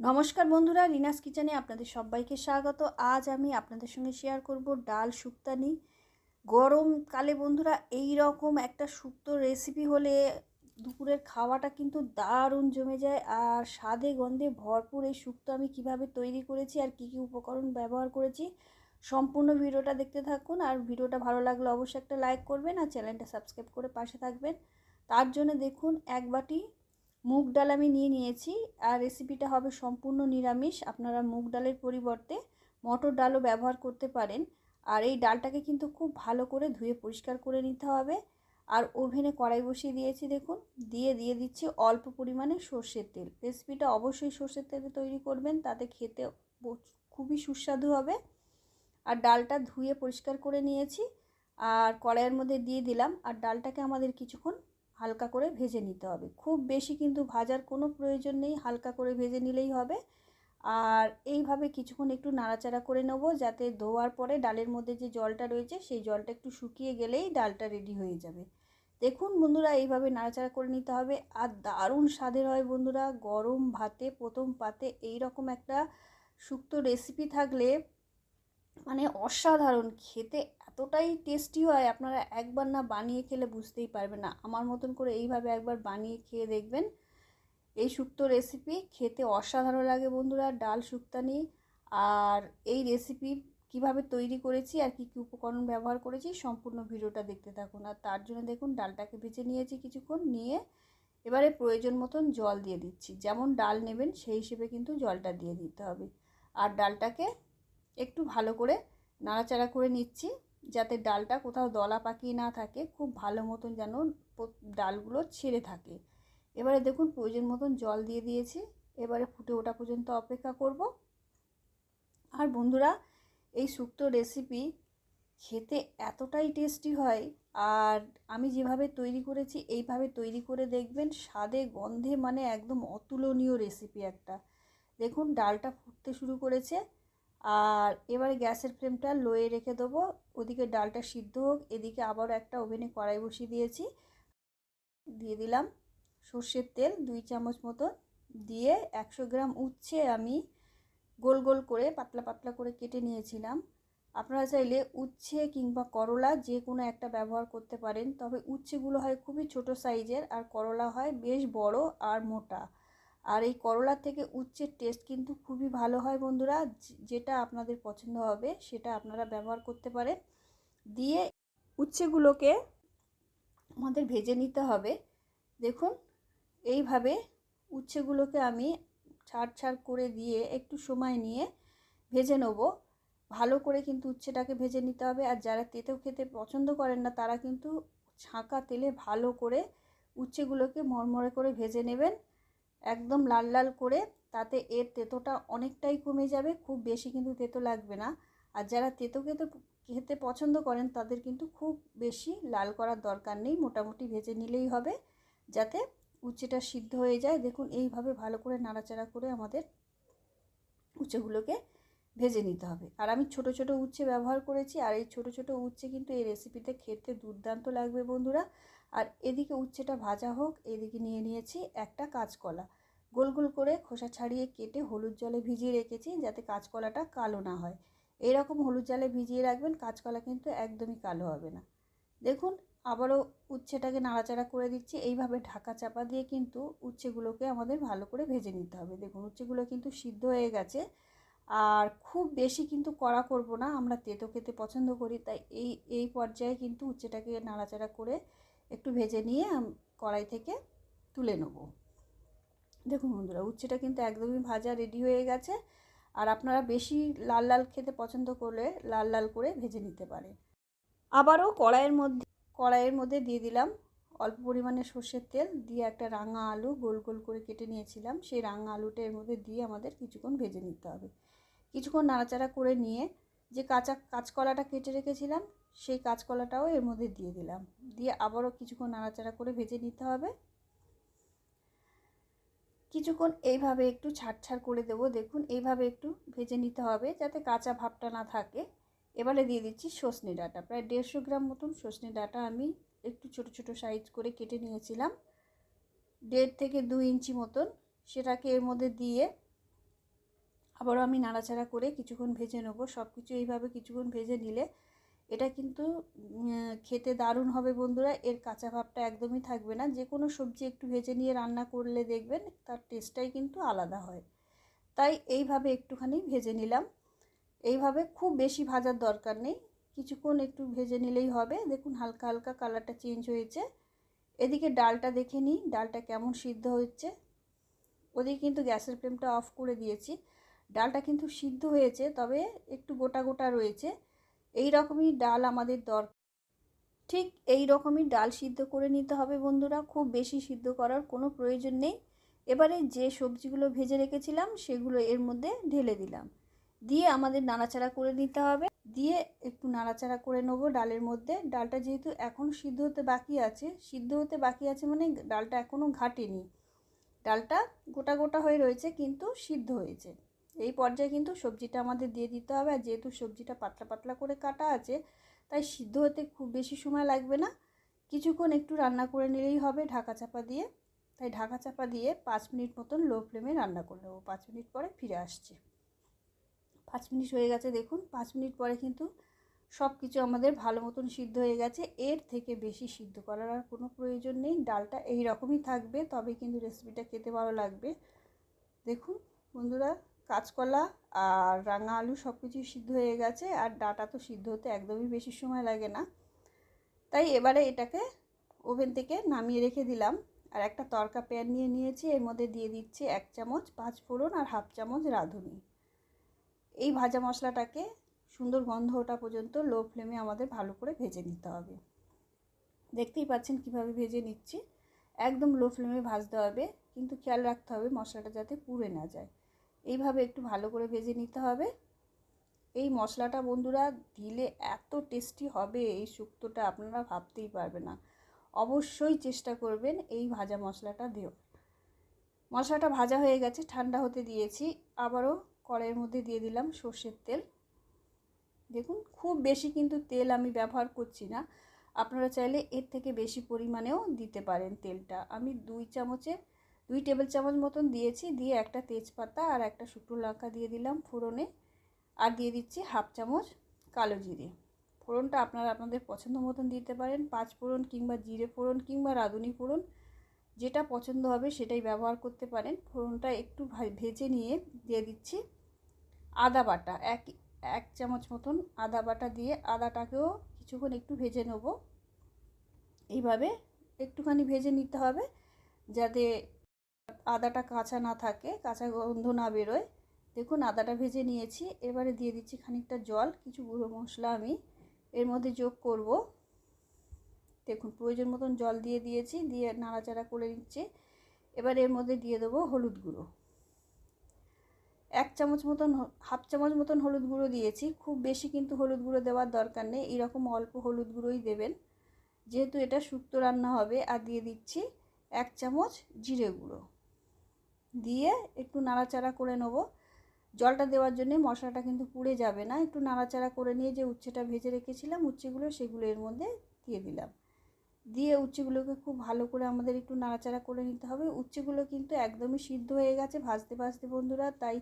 নমস্কার বন্ধুরা, রিনাস কিচেনে আপনাদের সবাইকে স্বাগত। আজ আমি আপনাদের সঙ্গে শেয়ার করব ডাল শুক্তানি গরমকালে বন্ধুরা এই রকম একটা শুক্তো রেসিপি হলে দুপুরের খাওয়াটা কিন্তু দারুণ জমে যায়। আর স্বাদে গন্ধে ভরপুর এই শুক্তো আমি কীভাবে তৈরি করেছি আর কি কি উপকরণ ব্যবহার করেছি, সম্পূর্ণ ভিডিওটা দেখতে থাকুন। আর ভিডিওটা ভালো লাগলে অবশ্যই একটা লাইক করবেন আর চ্যানেলটা সাবস্ক্রাইব করে পাশে থাকবেন। তার জন্য দেখুন, এক বাটি মুগ ডাল আমি নিয়ে নিয়েছি, আর রেসিপিটা হবে সম্পূর্ণ নিরামিষ। আপনারা মুগ ডালের পরিবর্তে মটর ডালও ব্যবহার করতে পারেন। আর এই ডালটাকে কিন্তু খুব ভালো করে ধুয়ে পরিষ্কার করে নিতে হবে। আর ওভেনে কড়াই বসিয়ে দিয়েছি, দেখুন। দিয়ে দিয়ে দিচ্ছি অল্প পরিমাণে সর্ষের তেল। রেসিপিটা অবশ্যই সর্ষের তেলে তৈরি করবেন, তাতে খেতে খুবই সুস্বাদু হবে। আর ডালটা ধুয়ে পরিষ্কার করে নিয়েছি। আর কড়াইয়ের মধ্যে দিয়ে দিলাম। আর ডালটাকে আমাদের কিছুক্ষণ হালকা করে ভেজে নিতে হবে। খুব বেশি কিন্তু ভাজার কোনো প্রয়োজন নেই, হালকা করে ভেজে নিলেই হবে। আর এইভাবে কিছুক্ষণ একটু নাড়াচাড়া করে নেব যাতে ধোয়ার পরে ডালের মধ্যে যে জলটা রয়েছে সেই জলটা একটু শুকিয়ে গেলেই ডালটা রেডি হয়ে যাবে। দেখুন বন্ধুরা, এইভাবে নাড়াচাড়া করে নিতে হবে। আর দারুণ স্বাদের হয় বন্ধুরা, গরম ভাতে, প্রথম পাতে এই রকম একটা শুক্তো রেসিপি থাকলে মানে অসাধারণ, খেতে এতটাই টেস্টি হয়, আপনারা একবার না বানিয়ে খেলে বুঝতেই পারবেন না। আমার মতন করে এইভাবে একবার বানিয়ে খেয়ে দেখবেন। এই শুক্তো রেসিপি খেতে অসাধারণ লাগে বন্ধুরা, ডাল শুক্তানি আর এই রেসিপি কীভাবে তৈরি করেছি আর কি কী উপকরণ ব্যবহার করেছি সম্পূর্ণ ভিডিওটা দেখতে থাকুন। আর তার জন্য দেখুন, ডালটাকে ভেজে নিয়েছি কিছুক্ষণ, নিয়ে এবারে প্রয়োজন মতন জল দিয়ে দিচ্ছি। যেমন ডাল নেবেন, সেই হিসেবে কিন্তু জলটা দিয়ে দিতে হবে। আর ডালটাকে একটু ভালো করে নাড়াচাড়া করে নিচ্ছি। যাতে ডালটা কোথাও দলা পাকিয়ে না থাকে, খুব ভালো মতন যেন ডালগুলো ছেড়ে থাকে। এবারে দেখুন প্রয়োজন মতন জল দিয়ে দিয়েছি। এবারে ফুটে ওঠা পর্যন্ত অপেক্ষা করব। আর বন্ধুরা, এই শুক্তো রেসিপি খেতে এতটাই টেস্টি হয়, আর আমি যেভাবে তৈরি করেছি, এইভাবে তৈরি করে দেখবেন স্বাদে, গন্ধে মানে একদম অতুলনীয় রেসিপি একটা। দেখুন, ডালটা ফুটতে শুরু করেছে। আর এবারে গ্যাসের ফ্লেমটা লোয়ে রেখে দেবো। ওদিকে ডালটা সিদ্ধ হোক, এদিকে আবারও একটা ওভেনে কড়াই বসিয়ে দিয়েছি। দিয়ে দিলাম সর্ষের তেল দুই চামচ মতো দিয়ে একশো গ্রাম উচ্ছে আমি গোল গোল করে পাতলা পাতলা করে কেটে নিয়েছিলাম। আপনারা চাইলে উচ্ছে কিংবা করলা যে কোনো একটা ব্যবহার করতে পারেন। তবে উচ্ছেগুলো হয় খুবই ছোট সাইজের আর করলা হয় বেশ বড় আর মোটা। আর এই করলার থেকে উচ্ছের টেস্ট কিন্তু খুবই ভালো হয় বন্ধুরা যেটা আপনাদের পছন্দ হবে সেটা আপনারা ব্যবহার করতে পারেন। দিয়ে উচ্ছেগুলোকে আমাদের ভেজে নিতে হবে। দেখুন, এইভাবে উচ্ছেগুলোকে আমি ছাড় ছাড় করে দিয়ে একটু সময় নিয়ে ভেজে নেব। ভালো করে কিন্তু উচ্ছেটাকে ভেজে নিতে হবে আর যারা তেতেও খেতে পছন্দ করেন না, তারা কিন্তু ছাঁকা তেলে ভালো করে উচ্ছেগুলোকে মরমরে করে ভেজে নেবেন। একদম লাল লাল করে তাতে এর তেতোটা অনেকটাই কমে যাবে, খুব বেশি কিন্তু তেতো লাগবে না। আর যারা তেতো খেতে খেতে পছন্দ করেন তাদের কিন্তু খুব বেশি লাল করার দরকার নেই, মোটামুটি ভেজে নিলেই হবে যাতে উচ্ছেটা সিদ্ধ হয়ে যায়। দেখুন, এইভাবে ভালো করে নাড়াচাড়া করে আমাদের উচ্ছেগুলোকে ভেজে নিতে হবে। আর আমি ছোট ছোট উচ্ছে ব্যবহার করেছি, আর এই ছোট ছোট উচ্ছে কিন্তু এই রেসিপিতে খেতে দুর্দান্ত লাগবে বন্ধুরা। আর এদিকে উচ্ছেটা ভাজা হোক, এদিকে নিয়ে নিয়েছি একটা কাঁচকলা। গোল গোল করে খোসা ছাড়িয়ে কেটে হলুদ জলে ভিজিয়ে রেখেছি যাতে কাঁচকলাটা কালো না হয়। এরকম হলুদ জলে ভিজিয়ে রাখবেন, কাঁচকলা কিন্তু একদমই কালো হবে না। দেখুন, আবারও উচ্ছেটাকে নাড়াচাড়া করে দিচ্ছি। এইভাবে ঢাকা চাপা দিয়ে কিন্তু উচ্ছেগুলোকে আমাদের ভালো করে ভেজে নিতে হবে। দেখুন, উচ্ছেগুলো কিন্তু সিদ্ধ হয়ে গেছে। আর খুব বেশি কিন্তু কড়া করব না, আমরা তেতো খেতে পছন্দ করি, তাই এই এই পর্যায়ে কিন্তু উচ্ছেটাকে নাড়াচাড়া করে একটু ভেজে নিয়ে কড়াই থেকে তুলে নেব। দেখুন বন্ধুরা, উচ্ছেটা কিন্তু একদমই ভাজা রেডি হয়ে গেছে। আর আপনারা বেশি লাল লাল খেতে পছন্দ করলে লাল লাল করে ভেজে নিতে পারেন। আবারও কড়াইয়ের মধ্যে কড়াইয়ের মধ্যে দিয়ে দিলাম অল্প পরিমাণে সর্ষের তেল। দিয়ে একটা রাঙা আলু গোল গোল করে কেটে নিয়েছিলাম। সেই রাঙা আলুটা এর মধ্যে দিয়ে আমাদের কিছুক্ষণ ভেজে নিতে হবে। কিছুক্ষণ নাড়াচাড়া করে নিয়ে যে কাঁচা কাঁচকলাটা কেটে রেখেছিলাম সেই কাঁচকলাটাও এর মধ্যে দিয়ে দিলাম। দিয়ে আবারও কিছুক্ষণ নাড়াচাড়া করে ভেজে নিতে হবে। কিছুক্ষণ এইভাবে একটু ছাড় ছাড় করে দেবো। দেখুন, এইভাবে একটু ভেজে নিতে হবে যাতে কাঁচা ভাবটা না থাকে। এবারে দিয়ে দিচ্ছি সজনে ডাঁটা। প্রায় দেড়শো গ্রাম মতন সজনে ডাঁটা আমি একটু ছোট ছোট সাইজ করে কেটে নিয়েছিলাম। দেড় থেকে দু ইঞ্চি মতন সেটাকে এর মধ্যে দিয়ে আবারও আমি নাড়াচাড়া করে কিছুক্ষণ ভেজে নেব। সব কিছু এইভাবে কিছুক্ষণ ভেজে নিলে এটা কিন্তু খেতে দারুণ হবে বন্ধুরা। এর কাঁচা ভাবটা একদমই থাকবে না। যে কোনো সবজি একটু ভেজে নিয়ে রান্না করলে দেখবেন তার টেস্টটাই কিন্তু আলাদা হয়। তাই এইভাবে একটুখানি ভেজে নিলাম। এইভাবে খুব বেশি ভাজার দরকার নেই। কিছুক্ষণ একটু ভেজে নিলেই হবে। দেখুন হালকা হালকা কালারটা চেঞ্জ হয়েছে। এদিকে ডালটা দেখে নিই, ডালটা কেমন সিদ্ধ হচ্ছে। ওদিকে কিন্তু গ্যাসের ফ্লেমটা অফ করে দিয়েছি। ডালটা কিন্তু সিদ্ধ হয়েছে, তবে একটু গোটা গোটা রয়েছে। এই রকমই ডাল আমাদের দরকার ঠিক এই রকমই ডাল সিদ্ধ করে নিতে হবে বন্ধুরা, খুব বেশি সিদ্ধ করার কোনো প্রয়োজন নেই। এবারে যে সবজিগুলো ভেজে রেখেছিলাম সেগুলো এর মধ্যে ঢেলে দিলাম। দিয়ে আমাদের নাড়াচাড়া করে নিতে হবে। দিয়ে একটু নাড়াচাড়া করে নেব ডালের মধ্যে। ডালটা যেহেতু এখন সিদ্ধ হতে বাকি আছে, সিদ্ধ হতে বাকি আছে মানে ডালটা এখনও ঘাটেনি। ডালটা গোটা গোটা হয়ে রয়েছে কিন্তু সিদ্ধ হয়েছে। এই পর্যায়ে কিন্তু সবজিটা আমাদের দিয়ে দিতে হবে। আর যেহেতু সবজিটা পাতলা পাতলা করে কাটা আছে, তাই সিদ্ধ হতে খুব বেশি সময় লাগবে না। কিছুক্ষণ একটু রান্না করে নিলেই হবে ঢাকা চাপা দিয়ে। তাই ঢাকা চাপা দিয়ে পাঁচ মিনিট মতন লো ফ্লেমে রান্না করে নেব। পাঁচ মিনিট পরে ফিরে আসছি। পাঁচ মিনিট হয়ে গেছে দেখুন। পাঁচ মিনিট পরে কিন্তু সব কিছু আমাদের ভালো মতন সিদ্ধ হয়ে গেছে। এর থেকে বেশি সিদ্ধ করার আর কোনো প্রয়োজন নেই। ডালটা এই রকমই থাকবে তবে কিন্তু রেসিপিটা খেতে ভালো লাগবে। দেখুন বন্ধুরা কাঁচকলা আর রাঙা আলু সব কিছুই সিদ্ধ হয়ে গেছে আর ডাটা তো সিদ্ধ হতে একদমই বেশি সময় লাগে না। তাই এবারে এটাকে ওভেন থেকে নামিয়ে রেখে দিলাম আর একটা তরকা প্যান নিয়ে নিয়েছি। এর মধ্যে দিয়ে দিচ্ছি এক চামচ পাঁচ ফোড়ন আর হাফ চামচ রাঁধুনি। এই ভাজা মশলাটাকে সুন্দর গন্ধ ওঠা পর্যন্ত লো ফ্লেমে আমাদের ভালো করে ভেজে নিতে হবে। দেখতেই পাচ্ছেন কীভাবে ভেজে নিচ্ছি। একদম লো ফ্লেমে ভাজতে হবে, কিন্তু খেয়াল রাখতে হবে মশলাটা যাতে পুড়ে না যায়। এইভাবে একটু ভালো করে ভেজে নিতে হবে। এই মশলাটা বন্ধুরা দিলে এত টেস্টি হবে এই শুক্তোটা, আপনারা ভাবতেই পারবে না। অবশ্যই চেষ্টা করবেন এই ভাজা মশলাটা দেওয়ার। মশলাটা ভাজা হয়ে গেছে, ঠান্ডা হতে দিয়েছি। আবারও কড়াইয়ের মধ্যে দিয়ে দিলাম সর্ষের তেল। দেখুন, খুব বেশি কিন্তু তেল আমি ব্যবহার করছি না। আপনারা চাইলে এর থেকে বেশি পরিমাণেও দিতে পারেন তেলটা। আমি দুই চামচে দুই টেবিল চামচ মতন দিয়েছি, দিয়ে একটা তেজপাতা আর একটা শুকনো লঙ্কা দিয়ে দিলাম ফোড়নে। আর দিয়ে দিচ্ছি হাফ চামচ কালো জিরে। ফোড়নটা আপনারা আপনাদের পছন্দ মতন দিতে পারেন, পাঁচ ফোড়ন কিংবা জিরে ফোড়ন কিংবা রাঁধুনি ফোড়ন, যেটা পছন্দ হবে সেটাই ব্যবহার করতে পারেন। ফোড়নটা একটু ভেজে নিয়ে দিয়ে দিচ্ছি আদা বাটা, এক এক চামচ মতন আদা বাটা দিয়ে আদাটাকেও কিছুক্ষণ একটু ভেজে নেব। এইভাবে একটুখানি ভেজে নিতে হবে, যাতে আদাটা কাঁচা না থাকে, কাঁচা গন্ধ না বেরোয়। দেখুন, আদাটা ভেজে নিয়েছি। এবারে দিয়ে দিচ্ছি খানিকটা জল, কিছু গুঁড়ো মশলা আমি। এর মধ্যে যোগ করব। দেখুন, প্রয়োজন মতন জল দিয়ে দিয়েছি, দিয়ে নাড়াচাড়া করে নিচ্ছি। এবার এর মধ্যে দিয়ে দেবো হলুদ গুঁড়ো। এক চামচ মতন হাফ চামচ মতন হলুদ গুঁড়ো দিয়েছি। খুব বেশি কিন্তু হলুদ গুঁড়ো দেওয়ার দরকার নেই। এরকম অল্প হলুদ গুঁড়োই দেবেন। যেহেতু এটা শুক্তো রান্না হবে, আর দিয়ে দিচ্ছি এক চামচ জিরে গুঁড়ো। দিয়ে একটু নাড়াচাড়া করে নেব। জলটা দেওয়ার জন্যে মশলাটা কিন্তু পুড়ে যাবে না। একটু নাড়াচাড়া করে নিয়ে যে উচ্ছেটা ভেজে রেখেছিলাম উচ্ছেগুলো সেগুলো এর মধ্যে দিয়ে দিলাম। দিয়ে উচ্ছেগুলোকে খুব ভালো করে আমাদের একটু নাড়াচাড়া করে নিতে হবে। উচ্ছেগুলো কিন্তু একদমই সিদ্ধ হয়ে গেছে ভাজতে ভাজতে বন্ধুরা, তাই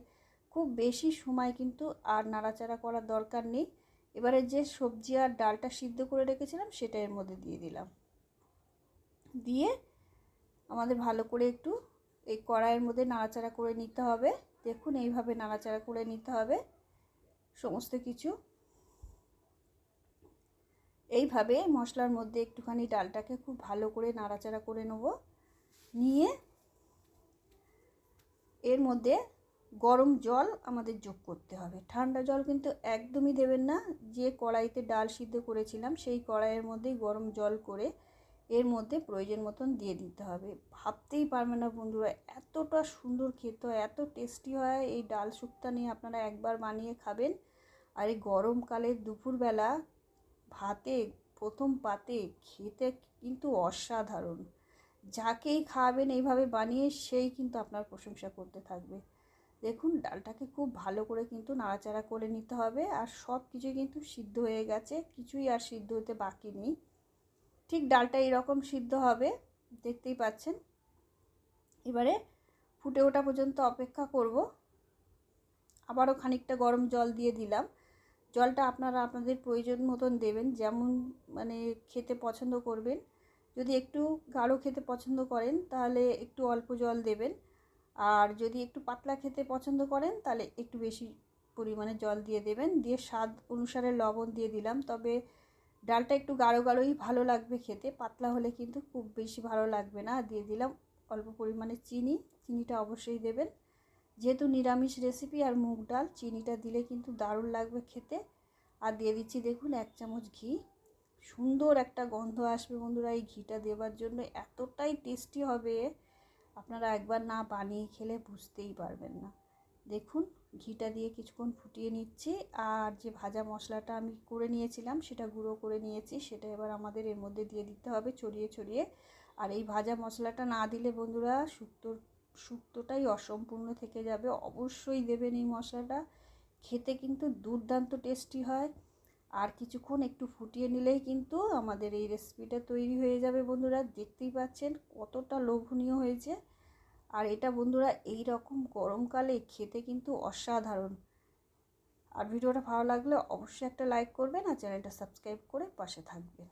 খুব বেশি সময় কিন্তু আর নাড়াচাড়া করার দরকার নেই। এবারে যে সবজি আর ডালটা সিদ্ধ করে রেখেছিলাম সেটা এর মধ্যে দিয়ে দিলাম। দিয়ে আমাদের ভালো করে একটু এই কড়াইয়ের মধ্যে নাড়াচাড়া করে নিতে হবে। দেখুন, এইভাবে নাড়াচাড়া করে নিতে হবে সমস্ত কিছু। এইভাবে মশলার মধ্যে একটুখানি ডালটাকে খুব ভালো করে নাড়াচাড়া করে নেব। নিয়ে এর মধ্যে গরম জল আমাদের যোগ করতে হবে। ঠান্ডা জল কিন্তু একদমই দেবেন না। যে কড়াইতে ডাল সিদ্ধ করেছিলাম, সেই কড়াইয়ের মধ্যেই গরম জল করে এর মধ্যে প্রয়োজন মতন দিয়ে দিতে হবে। ভাবতেই পারবে না বন্ধুরা, এতটা সুন্দর খেতে হয়, এত টেস্টি হয়। এই ডাল শুক্তা নিয়ে আপনারা একবার বানিয়ে খাবেন। আর এই গরমকালে দুপুরবেলা ভাতে, প্রথম পাতে খেতে কিন্তু অসাধারণ। যাকেই খাওয়াবেন এইভাবে বানিয়ে, সেই কিন্তু আপনার প্রশংসা করতে থাকবে। দেখুন, ডালটাকে খুব ভালো করে কিন্তু নাড়াচাড়া করে নিতে হবে। আর সব কিছুই কিন্তু সিদ্ধ হয়ে গেছে, কিছুই আর সিদ্ধ হতে বাকি নেই। ঠিক ডালটা এরকম সিদ্ধ হবে, দেখতেই পাচ্ছেন। এবারে ফুটে ওঠা পর্যন্ত অপেক্ষা করব। আবারও খানিকটা গরম জল দিয়ে দিলাম। জলটা আপনারা আপনাদের প্রয়োজন মতন দেবেন, যেমন মানে খেতে পছন্দ করবেন। যদি একটু গাঢ় খেতে পছন্দ করেন, তাহলে একটু অল্প জল দেবেন। আর যদি একটু পাতলা খেতে পছন্দ করেন, তাহলে একটু বেশি পরিমাণে জল দিয়ে দেবেন। দিয়ে স্বাদ অনুসারে লবণ দিয়ে দিলাম। তবে ডালটা একটু গাঢ় গাঢ়ই ভালো লাগবে খেতে, পাতলা হলে কিন্তু খুব বেশি ভালো লাগবে না। দিয়ে দিলাম অল্প পরিমাণে চিনি, চিনিটা অবশ্যই দেবেন। যেহেতু নিরামিষ রেসিপি আর মুগ ডাল, চিনিটা দিলে কিন্তু দারুণ লাগবে খেতে। আর দিয়ে দিচ্ছি দেখুন এক চামচ ঘি। সুন্দর একটা গন্ধ আসবে বন্ধুরা এই ঘিটা দেওয়ার জন্য, এতটাই টেস্টি হবে। আপনারা একবার না বানিয়ে খেলে বুঝতেই পারবেন না। দেখুন, ঘিটা দিয়ে কিছুক্ষণ ফুটিয়ে নিচ্ছি। আর যে ভাজা মশলাটা আমি করে নিয়েছিলাম, সেটা গুঁড়ো করে নিয়েছি। সেটা এবার আমাদের এর মধ্যে দিয়ে দিতে হবে ছড়িয়ে ছড়িয়ে। আর এই ভাজা মশলাটা না দিলে বন্ধুরা শুক্তোর শুক্তোটাই অসম্পূর্ণ থেকে যাবে। অবশ্যই দেবেন এই মশলাটা। খেতে কিন্তু দুর্দান্ত টেস্টি হয়। আর কিছুক্ষণ একটু ফুটিয়ে নিলেই কিন্তু আমাদের এই রেসিপিটা তৈরি হয়ে যাবে বন্ধুরা। দেখতেই পাচ্ছেন কতটা লোভনীয় হয়েছে। আর এটা বন্ধুরা এই রকম গরমকালে খেতে কিন্তু অসাধারণ। আর ভিডিওটা ভালো লাগলে অবশ্যই একটা লাইক করবেন আর চ্যানেলটা সাবস্ক্রাইব করে পাশে থাকবেন।